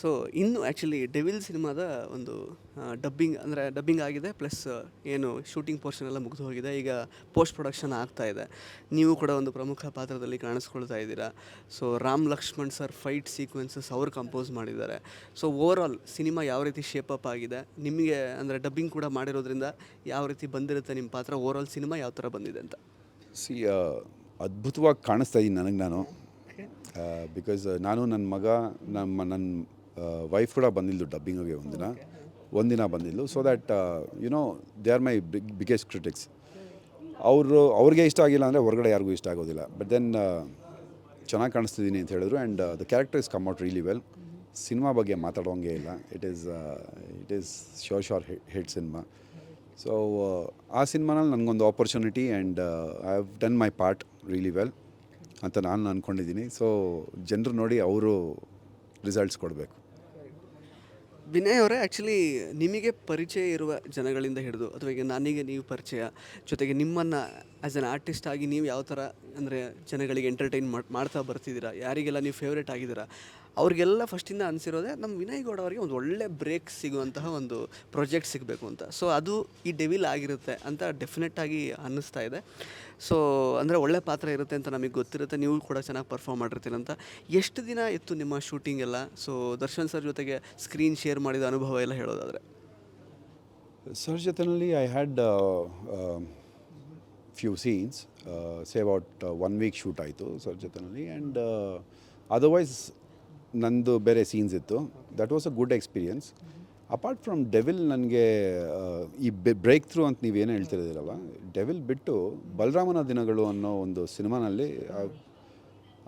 So ಇನ್ನು actually devil ಸಿನಿಮಾದ ಒಂದು ಡಬ್ಬಿಂಗ್ ಅಂದರೆ ಡಬ್ಬಿಂಗ್ ಆಗಿದೆ ಪ್ಲಸ್ ಏನು ಶೂಟಿಂಗ್ ಪೋರ್ಷನ್ ಎಲ್ಲ ಮುಗಿದು ಹೋಗಿದೆ. ಈಗ ಪೋಸ್ಟ್ ಪ್ರೊಡಕ್ಷನ್ ಆಗ್ತಾ ಇದೆ. ನೀವು ಕೂಡ ಒಂದು ಪ್ರಮುಖ ಪಾತ್ರದಲ್ಲಿ ಕಾಣಿಸ್ಕೊಳ್ತಾ ಇದ್ದೀರಾ. So Ram Lakshman sir fight sequences ಅವರು ಕಂಪೋಸ್ ಮಾಡಿದ್ದಾರೆ. ಸೊ ಓವರ್ ಆಲ್ ಸಿನಿಮಾ ಯಾವ ರೀತಿ ಶೇಪ್ ಅಪ್ ಆಗಿದೆ ನಿಮಗೆ ಅಂದರೆ ಡಬ್ಬಿಂಗ್ ಕೂಡ ಮಾಡಿರೋದ್ರಿಂದ ಯಾವ ರೀತಿ ಬಂದಿರುತ್ತೆ ನಿಮ್ಮ ಪಾತ್ರ ಓವರ್ ಆಲ್ ಸಿನಿಮಾ ಯಾವ ಥರ ಬಂದಿದೆ ಅಂತ? ಸಿ ಅದ್ಭುತವಾಗಿ ಕಾಣಿಸ್ತಾ ಇದ್ದೀನಿ ನನಗೆ ನಾನು. ಬಿಕಾಸ್ ನಾನು ನನ್ನ ಮಗ ನಮ್ಮ ನನ್ನ ವೈಫ್ ಕೂಡ ಬಂದಿದ್ದು ಡಬ್ಬಿಂಗಿಗೆ ಒಂದಿನ. ಒಂದಿನ ಬಂದಿಲ್ಲ so that you know they are my big biggest critics ಅವರು ಅವ್ರಿಗೆ ಇಷ್ಟ ಆಗಿಲ್ಲ ಅಂದರೆ ಹೊರಗಡೆ ಯಾರಿಗೂ ಇಷ್ಟ ಆಗೋದಿಲ್ಲ. ಬಟ್ ದೆನ್ ಚೆನ್ನಾಗಿ ಕಾಣಿಸ್ತಿದ್ದೀನಿ ಅಂತ ಹೇಳಿದ್ರು and the character is come out really well cinema ಬಗ್ಗೆ ಮಾತಾಡೋಂಗೆ ಇಲ್ಲ. It is it is sure sure hit cinema so ಆ ಸಿನಿಮಾನಲ್ಲಿ ನನಗೊಂದು opportunity and I have done my part really well ಅಂತ ನಾನು ಅಂದ್ಕೊಂಡಿದ್ದೀನಿ ಸೊ ಜನರು ನೋಡಿ ಅವರು ರಿಸಲ್ಟ್ಸ್ ಕೊಡಬೇಕು. ವಿನಯ್ ಅವರೇ ಆ್ಯಕ್ಚುಲಿ ನಿಮಗೆ ಪರಿಚಯ ಇರುವ ಜನಗಳಿಂದ ಹಿಡಿದು, ಅಥವಾ ಈಗ ನನಗೆ ನೀವು ಪರಿಚಯ, ಜೊತೆಗೆ ನಿಮ್ಮನ್ನು ಆ್ಯಸ್ ಅನ್ ಆರ್ಟಿಸ್ಟ್ ಆಗಿ ನೀವು ಯಾವ ಥರ ಅಂದರೆ ಜನಗಳಿಗೆ ಎಂಟರ್ಟೈನ್ ಮಾಡ್ತಾ ಬರ್ತಿದ್ದೀರಾ? ಯಾರಿಗೆಲ್ಲ ನೀವು ಫೇವ್ರೇಟ್ ಆಗಿದ್ದೀರಾ? ಅವ್ರಿಗೆಲ್ಲ ಫಸ್ಟಿಂದ ಅನಿಸಿರೋದೇ ನಮ್ಮ ವಿನಯ್ ಗೌಡ ಅವರಿಗೆ ಒಂದು ಒಳ್ಳೆ ಬ್ರೇಕ್ ಸಿಗುವಂತಹ ಒಂದು ಪ್ರಾಜೆಕ್ಟ್ ಸಿಗಬೇಕು ಅಂತ. ಸೊ ಅದು ಈ ಡೆವಿಲ್ ಆಗಿರುತ್ತೆ ಅಂತ ಡೆಫಿನೆಟ್ಟಾಗಿ ಅನ್ನಿಸ್ತಾ ಇದೆ. ಸೊ ಅಂದರೆ ಒಳ್ಳೆ ಪಾತ್ರ ಇರುತ್ತೆ ಅಂತ ನಮಗೆ ಗೊತ್ತಿರುತ್ತೆ. ನೀವು ಕೂಡ ಚೆನ್ನಾಗಿ ಪರ್ಫಾರ್ಮ್ ಮಾಡಿರ್ತೀರ ಅಂತ. ಎಷ್ಟು ದಿನ ಇತ್ತು ನಿಮ್ಮ ಶೂಟಿಂಗ್ ಎಲ್ಲ? ಸೊ ದರ್ಶನ್ ಸರ್ ಜೊತೆಗೆ ಸ್ಕ್ರೀನ್ ಶೇರ್ ಮಾಡಿದ ಅನುಭವ ಎಲ್ಲ ಹೇಳೋದಾದರೆ. ಸರ್ ಜೊತೆಯಲ್ಲಿ I had few scenes save out one week shoot ಆಯಿತು ಸರ್ ಜೊತೆಯಲ್ಲಿ ಆ್ಯಂಡ್ ಅದರ್ವೈಸ್ ನಂದು ಬೇರೆ ಸೀನ್ಸ್ ಇತ್ತು. That was a good experience apart from Devil ನನಗೆ ಈ ಬ್ರೇಕ್ ಥ್ರೂ ಅಂತ ನೀವೇನು ಹೇಳ್ತಿರೋದಿರಲ್ಲ ಡೆವಿಲ್ ಬಿಟ್ಟು ಬಲರಾಮನ ದಿನಗಳು ಅನ್ನೋ ಒಂದು ಸಿನಿಮಾನಲ್ಲಿ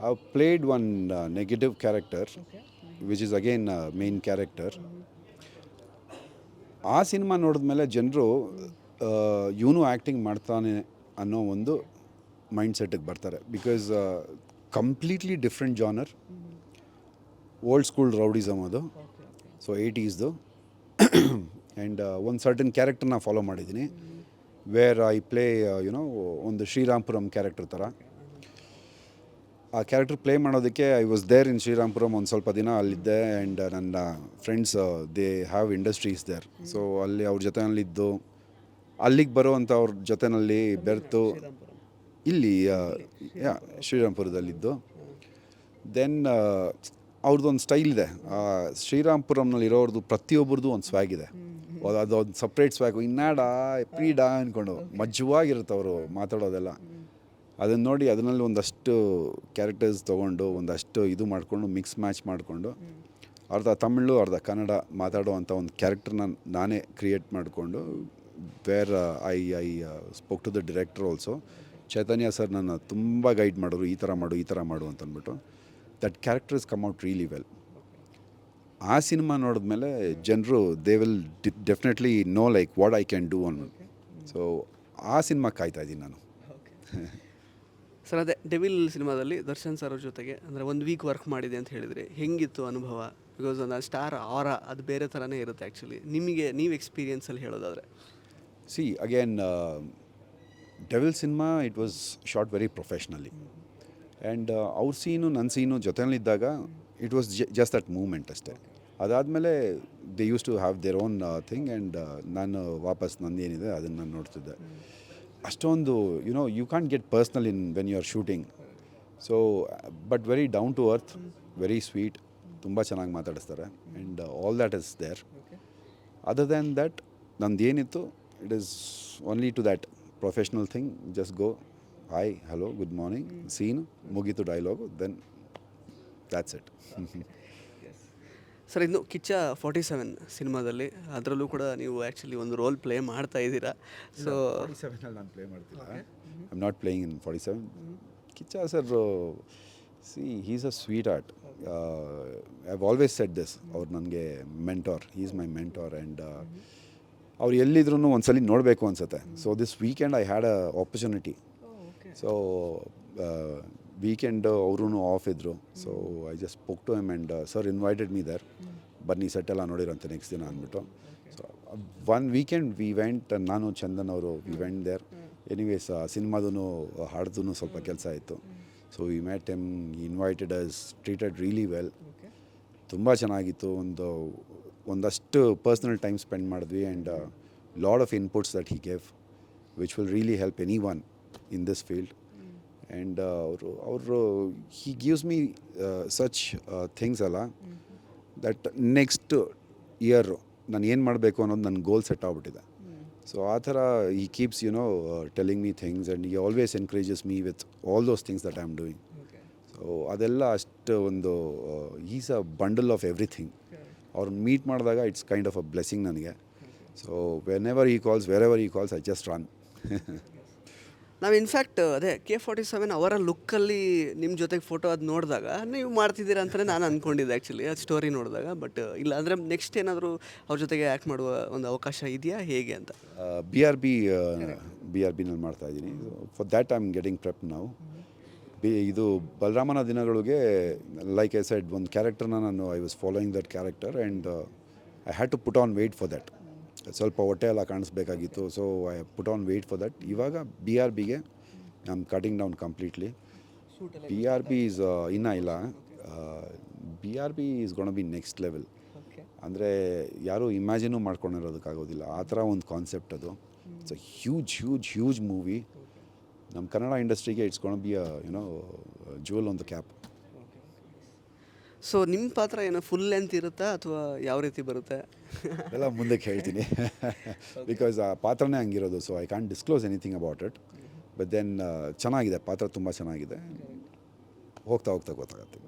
I played one negative character which is again main character ಆ ಸಿನಿಮಾ ನೋಡಿದ ಮೇಲೆ ಜನರು ಇವನು ಆ್ಯಕ್ಟಿಂಗ್ ಮಾಡ್ತಾನೆ ಅನ್ನೋ ಒಂದು ಮೈಂಡ್ ಸೆಟ್ಟಿಗೆ ಬರ್ತಾರೆ. Because completely different genre old school rowdyism ಅದು. ಸೊ ಏಯ್ಟೀಸ್ದು ಆ್ಯಂಡ್ ಒಂದು ಸರ್ಟನ್ ಕ್ಯಾರೆಕ್ಟರ್ನ ಫಾಲೋ ಮಾಡಿದ್ದೀನಿ. Where I play you know ಒಂದು ಶ್ರೀರಾಮ್ಪುರಂ ಕ್ಯಾರೆಕ್ಟರ್ ಥರ. ಆ ಕ್ಯಾರೆಕ್ಟರ್ ಪ್ಲೇ ಮಾಡೋದಕ್ಕೆ I was there in Shrirampuram ಒಂದು ಸ್ವಲ್ಪ ದಿನ ಅಲ್ಲಿದ್ದೆ. ಆ್ಯಂಡ್ ನನ್ನ friends they have industries there so ಅಲ್ಲಿ ಅವ್ರ ಜೊತೆನಲ್ಲಿದ್ದು, ಅಲ್ಲಿಗೆ ಬರುವಂಥ ಅವ್ರ ಜೊತೆಯಲ್ಲಿ ಬೆರೆತು. ಇಲ್ಲಿ ಯಾ ಶ್ರೀರಾಮ್ಪುರದಲ್ಲಿದ್ದು ದೆನ್ ಅವ್ರದ್ದೊಂದು ಸ್ಟೈಲ್ ಇದೆ. ಆ ಶ್ರೀರಾಮ್ಪುರಂನಲ್ಲಿ ಇರೋರ್ದು ಪ್ರತಿಯೊಬ್ಬರದು ಒಂದು ಸ್ವ್ಯಾಗ್ ಇದೆ. ಅದು ಅದೊಂದು ಸಪ್ರೇಟ್ ಸ್ವ್ಯಾಗು ಇನ್ನಾಡ ಪ್ರೀಡ ಅಂದ್ಕೊಂಡು ಮಜ್ಜುವಾಗಿರುತ್ತೆ ಅವರು ಮಾತಾಡೋದೆಲ್ಲ. ಅದನ್ನು ನೋಡಿ ಅದರಲ್ಲಿ ಒಂದಷ್ಟು ಕ್ಯಾರೆಕ್ಟರ್ಸ್ ತೊಗೊಂಡು ಒಂದಷ್ಟು ಇದು ಮಾಡಿಕೊಂಡು ಮಿಕ್ಸ್ ಮ್ಯಾಚ್ ಮಾಡಿಕೊಂಡು ಅರ್ಧ ತಮಿಳು ಅರ್ಧ ಕನ್ನಡ ಮಾತಾಡುವಂಥ ಒಂದು ಕ್ಯಾರೆಕ್ಟರ್ನ ನಾನೇ ಕ್ರಿಯೇಟ್ ಮಾಡಿಕೊಂಡು where I I spoke to the director also Chaitanya sir ನನ್ನ ತುಂಬ ಗೈಡ್ ಮಾಡೋರು ಈ ಥರ ಮಾಡು ಈ ಥರ ಮಾಡು ಅಂತ ಅಂದ್ಬಿಟ್ಟು that characters come out really well ಆ ಸಿನಿಮಾ ನೋಡಿದ್ಮೇಲೆ ಜನರು they will definitely know like what I can do and so ಆ ಸಿನಿಮಾ ಕಾಯ್ತಾ ಇದ್ದೀನಿ ನಾನು. ಸರ್ ಅದೇ ಡೆವಿಲ್ ಸಿನಿಮಾದಲ್ಲಿ ದರ್ಶನ್ ಸರ್ ಅವ್ರ ಜೊತೆಗೆ ಅಂದರೆ ಒಂದು ವೀಕ್ ವರ್ಕ್ ಮಾಡಿದೆ ಅಂತ ಹೇಳಿದರೆ ಹೆಂಗಿತ್ತು ಅನುಭವ? ಬಿಕಾಸ್ ನಾನು ಸ್ಟಾರ್ ಆರ ಅದು ಬೇರೆ ಥರನೇ ಇರುತ್ತೆ ಆ್ಯಕ್ಚುಲಿ ನಿಮಗೆ ನೀವು ಎಕ್ಸ್ಪೀರಿಯನ್ಸಲ್ಲಿ ಹೇಳೋದಾದರೆ. See again Devil cinema it was shot very professionally and ಅವ್ರ ಸೀನು ನನ್ನ scene ಜೊತೆಯಲ್ಲಿದ್ದಾಗ it was just that moment ಅಷ್ಟೇ. ಅದಾದಮೇಲೆ they use to have their own thing and ನಾನು ವಾಪಸ್ ನಂದೇನಿದೆ ಅದನ್ನು ನಾನು ನೋಡ್ತಿದ್ದೆ. ಅಷ್ಟೊಂದು you know you can get personal in when you are shooting so but very down to earth very sweet ತುಂಬ ಚೆನ್ನಾಗಿ ಮಾತಾಡಿಸ್ತಾರೆ. And all that is there other than that ನಂದು ಏನಿತ್ತು it is only to that professional thing just go hi hello good morning scene ಮುಗೀತು dialogue then that's it sir ಇನ್ನು Kichcha forty seven ಸಿನಿಮಾದಲ್ಲಿ ಅದರಲ್ಲೂ ಕೂಡ ನೀವು ಆ್ಯಕ್ಚುಲಿ ಒಂದು ರೋಲ್ ಪ್ಲೇ ಮಾಡ್ತಾ ಇದ್ದೀರಾ? ಸೊ ಫಾರ್ಟಿ ಸೆವೆನಲ್ಲಿ ನಾನು ಪ್ಲೇ ಮಾಡ್ತಿಲ್ಲ. I am not playing in forty seven Kiccha sir see he's a sweetheart I have always said this ಅವ್ರು ನನಗೆ mentor is my mentor and ಅವ್ರು ಎಲ್ಲಿದ್ರು ಒಂದ್ಸಲಿ ನೋಡಬೇಕು ಅನ್ಸುತ್ತೆ. So this weekend I had a opportunity so weekend ಅವರು off ಇದ್ದರು so I just spoke to them and sir invited me there ಬನ್ನಿ ಸೆಟ್ ಎಲ್ಲ ನೋಡಿರಂತೆ ನೆಕ್ಸ್ಟ್ ದಿನ ಅಂದ್ಬಿಟ್ಟು. So one weekend we went ನಾನು, ಚಂದನ್ ಅವರು ವಿ ವೆಂಟ್ ದೇರ್ ಎನಿವೇಸ್ ಸಿನಿಮಾದೂ ಹಾಡ್ದು ಸ್ವಲ್ಪ ಕೆಲಸ ಆಯಿತು. So we met them invited us treated really well ತುಂಬ ಚೆನ್ನಾಗಿತ್ತು. ಒಂದು, ಒಂದಷ್ಟು ಪರ್ಸ್ನಲ್ ಟೈಮ್ ಸ್ಪೆಂಡ್ ಮಾಡಿದ್ವಿ. And lot of inputs that he gave which will really help any one in this field and ಅವರು ಅವರು he gives me such things ಅಲ್ಲ that next year ನಾನು ಏನು ಮಾಡಬೇಕು ಅನ್ನೋದು ನನ್ನ ಗೋಲ್ ಸೆಟ್ ಆಗ್ಬಿಟ್ಟಿದೆ. ಸೊ ಆ ಥರ he keeps you know telling me things and he always encourages me with all those things that I am doing so ಅದೆಲ್ಲ ಅಷ್ಟು ಒಂದು is a bundle of everything ಅವ್ರನ್ನ ಮೀಟ್ ಮಾಡಿದಾಗ it's kind of a blessing ನನಗೆ. So whenever he calls wherever he calls I just run ನಾವು in fact ಅದೇ K forty seven ಅವರ ಲುಕ್ಕಲ್ಲಿ ನಿಮ್ಮ ಜೊತೆಗೆ ಫೋಟೋ ಅದು ನೋಡಿದಾಗ ನೀವು ಮಾಡ್ತಿದ್ದೀರಾ ಅಂತಲೇ ನಾನು ಅಂದ್ಕೊಂಡಿದ್ದೆ ಆ್ಯಕ್ಚುಲಿ ಅದು ಸ್ಟೋರಿ ನೋಡಿದಾಗ ಬಟ್ ಇಲ್ಲ ಅಂದರೆ ನೆಕ್ಸ್ಟ್ ಏನಾದರೂ ಅವ್ರ ಜೊತೆಗೆ ಆ್ಯಕ್ಟ್ ಮಾಡುವ ಒಂದು ಅವಕಾಶ ಇದೆಯಾ, ಹೇಗೆ ಅಂತ? B R B B R ಬಿನಲ್ಲಿ ಮಾಡ್ತಾ ಇದ್ದೀನಿ. For that I am getting prep ನಾವು ಬಿ, ಇದು ಬಲರಾಮನ ದಿನಗಳಿಗೆ ಲೈಕ್ ಐ ಸೈಡ್ ಒಂದು ಕ್ಯಾರೆಕ್ಟರ್ನ ನಾನು I was following that character and I had to put on weight for that ಸ್ವಲ್ಪ ಹೊಟ್ಟೆ ಎಲ್ಲ ಕಾಣಿಸ್ಬೇಕಾಗಿತ್ತು. So I put on weight for that ಇವಾಗ ಬಿ ಆರ್ ಬಿಗೆ I am cutting down completely B R B is ಇನ್ನೂ ಇಲ್ಲ. B R B is gonna be next level ಅಂದರೆ ಯಾರೂ ಇಮ್ಯಾಜಿನೂ ಮಾಡ್ಕೊಂಡಿರೋದಕ್ಕಾಗೋದಿಲ್ಲ. ಆ ಥರ ಒಂದು ಕಾನ್ಸೆಪ್ಟ್ ಅದು. It's a huge huge huge movie ನಮ್ಮ ಕನ್ನಡ ಇಂಡಸ್ಟ್ರಿಗೆ it's gonna be a you know jewel ಒಂದು ಕ್ಯಾಪ್ ಸೊ ನಿಮ್ಮ ಪಾತ್ರ ಏನು ಫುಲ್ ಲೆಂತ್ ಇರುತ್ತಾ ಅಥವಾ ಯಾವ ರೀತಿ ಬರುತ್ತೆ? ಎಲ್ಲ ಮುಂದಕ್ಕೆ ಹೇಳ್ತೀನಿ. ಬಿಕಾಸ್ ಆ ಪಾತ್ರನೇ ಹಂಗಿರೋದು so I can disclose anything about it but then ಚೆನ್ನಾಗಿದೆ ಪಾತ್ರ ತುಂಬ ಚೆನ್ನಾಗಿದೆ. ಹೋಗ್ತಾ ಹೋಗ್ತಾ ಗೊತ್ತಾಗತ್ತೆ